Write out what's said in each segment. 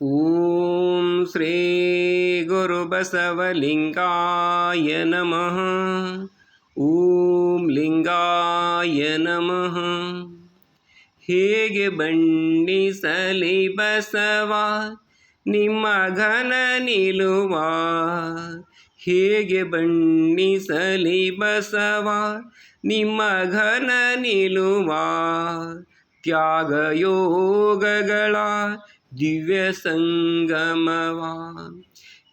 ॐ श्री गुरुबसवलिङ्गाय नमः ॐ लिङ्गाय नमः ಹೇಗೆ ಬಣ್ಣಿಸಲಿ ಬಸವ ನಿಮ್ಮ ಘನ ನಿಲುವ ಹೇಗೆ ಬಣ್ಣಿಸಲಿ ಬಸವ ನಿಮ್ಮ ಘನ ನಿಲುವ ತ್ಯಾಗಯೋಗಗಳ ದಿವ್ಯ ಸಂಗಮವ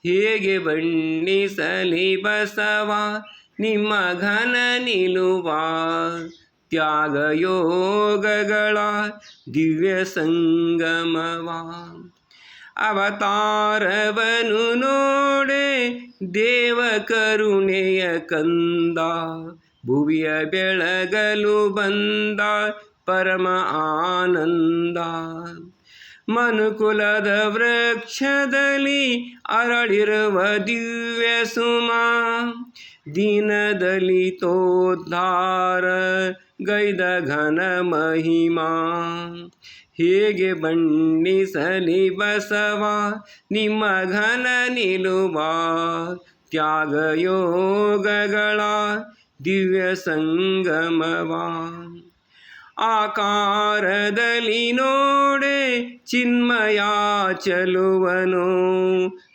ಹೇಗೆ ಬಣ್ಣಿಸಲಿ ಬಸವ, ನಿಮ್ಮ ಘನ ನಿಲುವ ತ್ಯಾಗಯೋಗಗಳ ದಿವ್ಯ ಸಂಗಮವ ಅವತಾರವನು ನೋಡೆ ದೇವ ಕರುಣೆಯ ಕಂದ. ಭುವಿಯ ಬೆಳಗಲು ಬಂದ ಪರಮ ಆನಂದ. ಮನುಕುಲದ ವೃಕ್ಷದಲ್ಲಿ ಅರಳಿರುವ ದಿವ್ಯ ಸುಮ. ದಿನದಲ್ಲಿ ತೋದ್ಧಾರ ಗೈದ ಘನ ಮಹಿಮಾ. ಹೇಗೆ ಬಣ್ಣಿಸಲಿ ಬಸವ, ನಿಮ್ಮ ಘನ ನಿಲುವ. ತ್ಯಾಗಯೋಗಗಳ ದಿವ್ಯ ಸಂಗಮವಾ. ಆಕಾರದಲ್ಲಿ ನೋಡೆ ಚಿನ್ಮಯ ಚಲುವನು.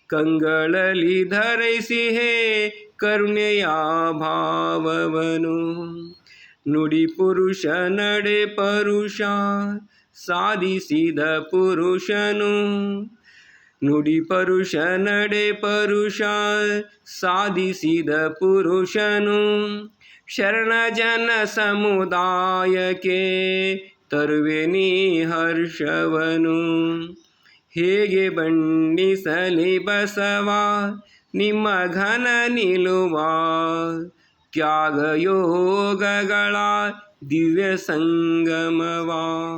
ಕಂಗಳಲ್ಲಿ ಧರಿಸಿಹೇ ಕರುಣೆಯ ಭಾವವನು. ನುಡಿ ಪುರುಷ ನಡೆ ಪರುಷ ಸಾಧಿಸಿದ ಪುರುಷನು. ನುಡಿ ಪರುಷ ನಡೆ ಪರುಷ ಸಾಧಿಸಿದ ಪುರುಷನು. ಶರಣ ಜನ ಸಮುದಾಯಕ್ಕೆ ತರುವೆ ನೀ ಹರ್ಷವನು. ಹೇಗೆ ಬಣ್ಣಿಸಲಿ ಬಸವ, ನಿಮ್ಮ ಘನ ನಿಲುವ, ತ್ಯಾಗಯೋಗಗಳ ದಿವ್ಯ ಸಂಗಮವಾ.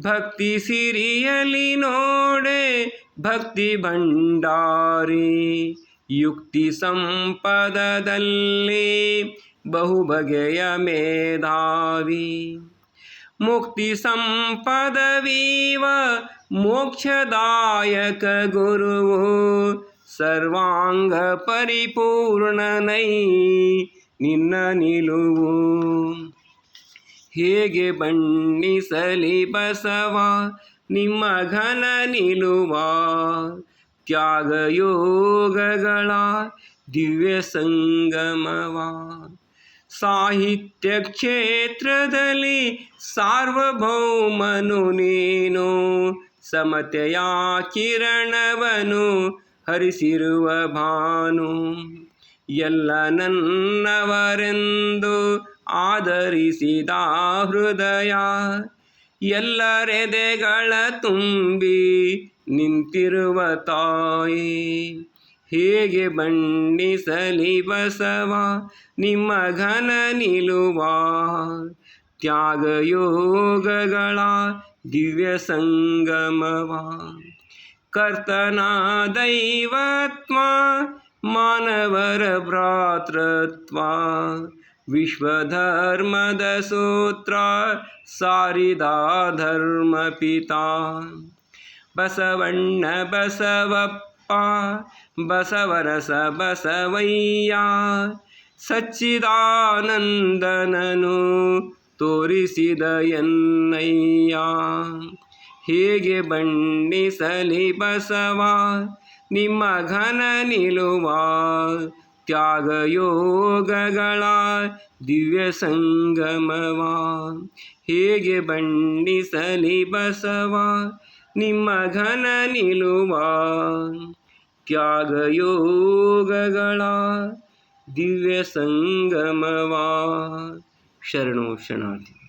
ಭಕ್ತಿ ಸಿರಿಯಲಿ ನೋಡೆ, ಭಕ್ತಿ ಭಂಡಾರಿ, ಯುಕ್ತಿ ಸಂಪದದಲ್ಲಿ ಬಹು ಬಗೆಯ ಮೇಧಾವಿ ಮುಕ್ತಿ ಸಂಪದವೀವ ಮೋಕ್ಷದಾಯಕ ಗುರುವು ಸರ್ವಾಂಗ ಪರಿಪೂರ್ಣನೈ ನಿನ್ನ ನಿಲುವು ಹೇಗೆ ಬಣ್ಣಿಸಲಿ ಬಸವ ನಿಮ್ಮ ಘನ ನಿಲುವ ತ್ಯಾಗಯೋಗಗಳ ದಿವ್ಯ ಸಂಗಮವಾ ಸಾಹಿತ್ಯ ಕ್ಷೇತ್ರದಲ್ಲಿ ಸಾರ್ವಭೌಮನು ನೀನು, ಸಮತೆಯ ಕಿರಣವನು ಹರಿಸಿರುವ ಭಾನು. ಎಲ್ಲ ನನ್ನವರೆಂದು ಆಧರಿಸಿದ ಹೃದಯ ಎಲ್ಲರೆದೆಗಳ ತುಂಬಿ ನಿಂತಿರುವ ತಾಯಿ. ಹೇಗೆ ಬಣ್ಣಿಸಲಿ ಬಸವ ನಿಮ್ಮ ಘನ ನಿಲುವ ತ್ಯಾಗಯೋಗಗಳ ದಿವ್ಯ ಸಂಗಮವ ಕರ್ತನ ದೈವತ್ವ ಮಾನವರ ಭ್ರಾತೃತ್ವ ವಿಶ್ವಧರ್ಮದ ಸೂತ್ರ ಸಾರಿದ ಧರ್ಮ ಪಿತಾ ಬಸವಣ್ಣ ಬಸವಪ್ಪ ಬಸವರಸ ಬಸವಯ್ಯ ಸಚ್ಚಿದಾನಂದನನು ತೋರಿಸಿದ ಎನ್ನಯ್ಯ. ಹೇಗೆ ಬಣ್ಣಿಸಲಿ ಬಸವ, ನಿಮ್ಮ ಘನ ನಿಲುವ ತ್ಯಾಗಯೋಗಗಳ ದಿವ್ಯ ಸಂಗಮವ. ಹೇಗೆ ಬಣ್ಣಿಸಲಿ ಬಸವ ನಿಮ್ಮ ಘನ ನಿಲುವ ತ್ಯಾಗಯೋಗಗಳ ದಿವ್ಯ ಸಂಗಮವಾ. ಶರಣು ಶರಣಾರ್ಥಿ.